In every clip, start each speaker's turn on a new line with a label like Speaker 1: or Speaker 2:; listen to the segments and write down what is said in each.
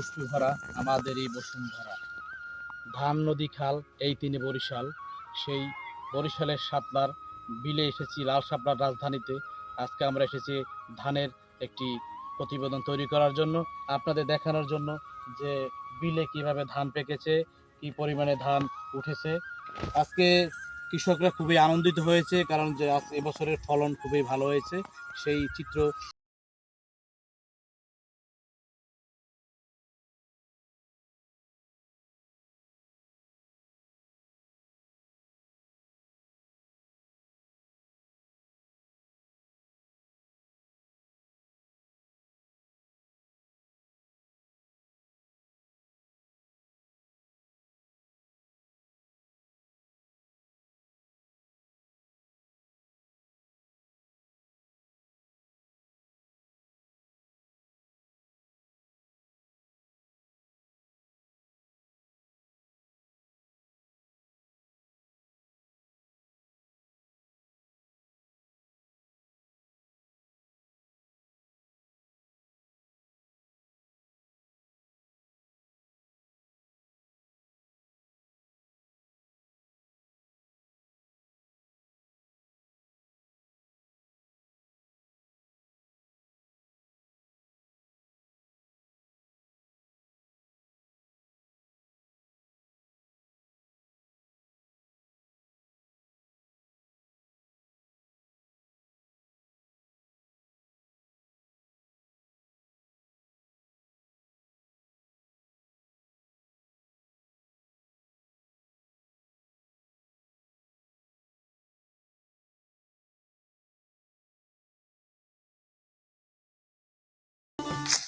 Speaker 1: পুষ্টি ভরা আমাদের এই বসুন্ধরা। ধান নদী খাল, এই তিনি বরিশাল। সেই বরিশালের সাতবার বিলে এসেছি, লাল সাপড়ার রাজধানীতে। আজকে আমরা এসেছি ধানের একটি প্রতিবেদন তৈরি করার জন্য, আপনাদের দেখানোর জন্য যে বিলে কীভাবে ধান পেকেছে, কি পরিমাণে ধান উঠেছে। আজকে কৃষকরা খুবই আনন্দিত হয়েছে, কারণ যে এবছরের ফলন খুবই ভালো হয়েছে। সেই চিত্র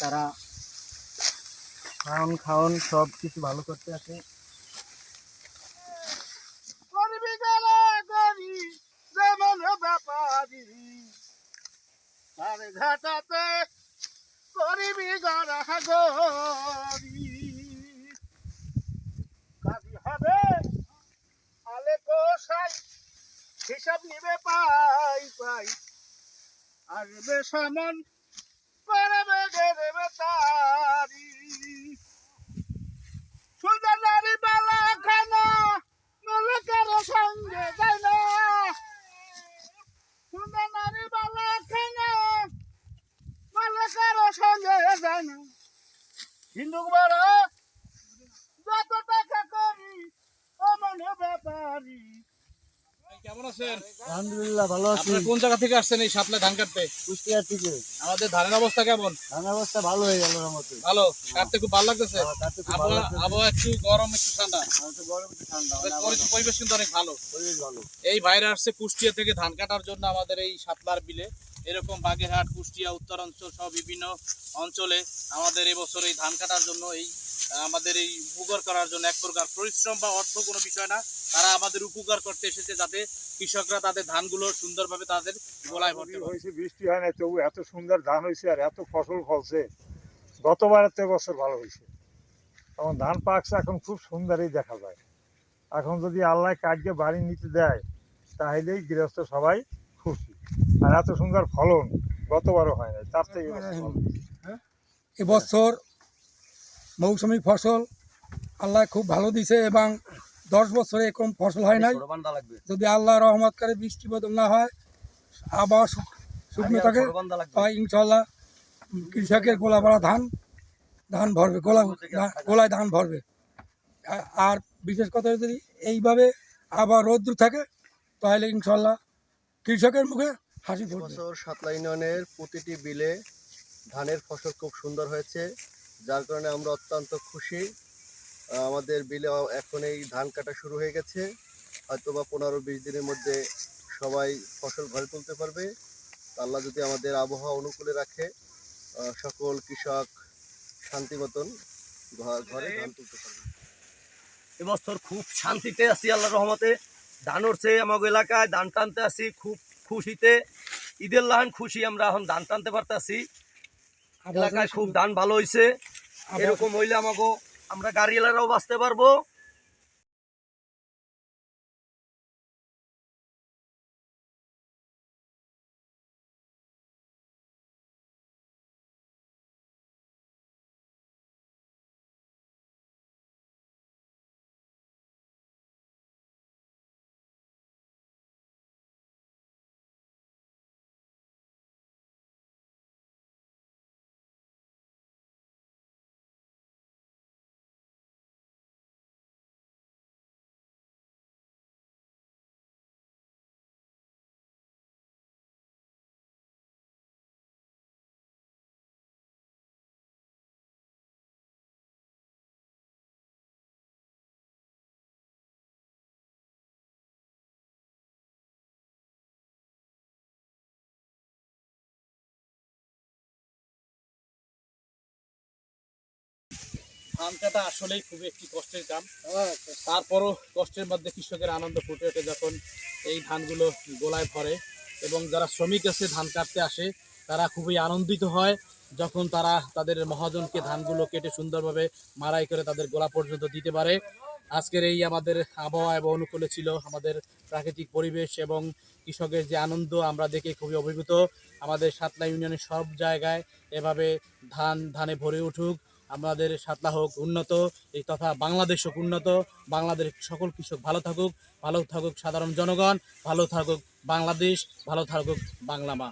Speaker 1: তারা খাওন খাওন, সব কিছু ভালো করতে আসে।
Speaker 2: আর ঘাটাতে আলে হিসাব নিবে পাই পাই। আসবে সামন হিন্দু বড় যত টাকা করি ও ব্যাপারি।
Speaker 1: কেমন আছেন?
Speaker 2: আলহামদুলিল্লাহ ভালো
Speaker 1: আপনারা কোন জায়গা থেকে আসছেন এই ধান কাটতে?
Speaker 2: কুষ্টিয়ার থেকে।
Speaker 1: আমাদের ধানের অবস্থা কেমন?
Speaker 2: ধান অবস্থা ভালো হয়ে গেল মতো
Speaker 1: ভালো? কাটতে খুব ভালো লাগতেছে?
Speaker 2: কাটতে খুব ভালো
Speaker 1: আবহাওয়া একটু গরম একটু ঠান্ডা।
Speaker 2: গরম একটু ঠান্ডা।
Speaker 1: পরিবেশ কিন্তু অনেক ভালো।
Speaker 2: পরিবেশ ভালো।
Speaker 1: এই ভাইরা আসছে কুষ্টিয়া থেকে ধান কাটার জন্য আমাদের এই সাতলার বিলে। এরকম বাগেরহাট কুষ্টিয়া উত্তরাঞ্চল সহ বিভিন্ন অঞ্চলে আমাদের এবছর এই ধান কাটার জন্য এই আমাদের এই উপকার করার জন্য এক প্রকার পরিশ্রম বা অর্থ কোনো বিষয় না। তারা আমাদের উপকার করতে এসেছে যাতে কৃষকরা তাদের ধানগুলো সুন্দরভাবে তাদের গোলায় ভরতে পারে।
Speaker 3: হয়েছে বৃষ্টি হয় না তবু এত সুন্দর ধান হয়েছে আর এত ফসল ফলছে। গতবার থেকে বছর ভালো হয়েছে। এখন ধান পাকছে এখন খুব সুন্দরই দেখা যায়। এখন যদি আল্লাহ কাজকে বাড়ি নিতে দেয় তাহলেই গৃহস্থ সবাই খুশি। আর এত সুন্দর ফলন গতবারও হয় না তার থেকে এবছর
Speaker 4: মৌসুমি ফসল আল্লাহ খুব ভালো দিছে এবং দশ বছরে এরকম ফসল হয় নাই। যদি আল্লাহ রহমত করে বৃষ্টি বদল না হয় আবার শুকনো থাকে তাই ইনশাল্লাহ কৃষকের গোলা ভরা ধান ধান ভরবে গোলা গোলায় ধান ভরবে। আর বিশেষ কথা যদি এইভাবে আবার রৌদ্র থাকে তাহলে ইনশাল্লাহ কৃষকের মুখে হাসি
Speaker 5: বছর সাতলা ইউনিয়নের প্রতিটি বিলে ধানের ফসল খুব সুন্দর হয়েছে। যার কারণে আমরা অত্যন্ত খুশি। আমাদের বিলে এখন এই ধান কাটা শুরু হয়ে গেছে। হয়তো বা পনেরো বিশ দিনের মধ্যে সবাই ফসল ঘরে তুলতে পারবে। আল্লাহ যদি আমাদের আবহাওয়া অনুকূলে রাখে সকল কৃষক শান্তি মতন ঘরে ধান তুলতে পারবে।
Speaker 6: এবছর খুব শান্তিতে আছি আল্লাহর রহমতে। ধান উঠছে আমাকে এলাকায় ধান টানতে আছি খুব খুশিতে। ঈদের লাহান খুশি আমরা এখন ধান টানতে পারতেছি। এলাকায় খুব ধান ভালো হয়েছে এরকম হইলে আমাকে আমরা গাড়ি এলাকাও বাঁচতে পারব।
Speaker 1: ধান কাটা আসলেই খুবই একটি কষ্টের কাম তারপরও কষ্টের মধ্যে কৃষকের আনন্দ ফুটে ওঠে যখন এই ধানগুলো গোলায় ভরে এবং যারা শ্রমিক আছে ধান কাটতে আসে তারা খুবই আনন্দিত হয়। যখন তারা তাদের মহাজনকে ধানগুলো কেটে সুন্দরভাবে মারাই করে তাদের গোলা পর্যন্ত দিতে পারে। আজকের এই আমাদের আবহাওয়া এবং অনুকূলে ছিল আমাদের প্রাকৃতিক পরিবেশ এবং কৃষকের যে আনন্দ আমরা দেখে খুবই অভিভূত। আমাদের সাতলা ইউনিয়নের সব জায়গায় এভাবে ধান ধানে ভরে উঠুক। আমাদের সাতলা হোক উন্নত, এই তথা বাংলাদেশ হোক উন্নত, বাংলাদেশ সকল কৃষক ভালো থাকুক ভালো থাকুক সাধারণ জনগণ, ভালো থাকুক বাংলাদেশ, ভালো থাকুক বাংলা মা।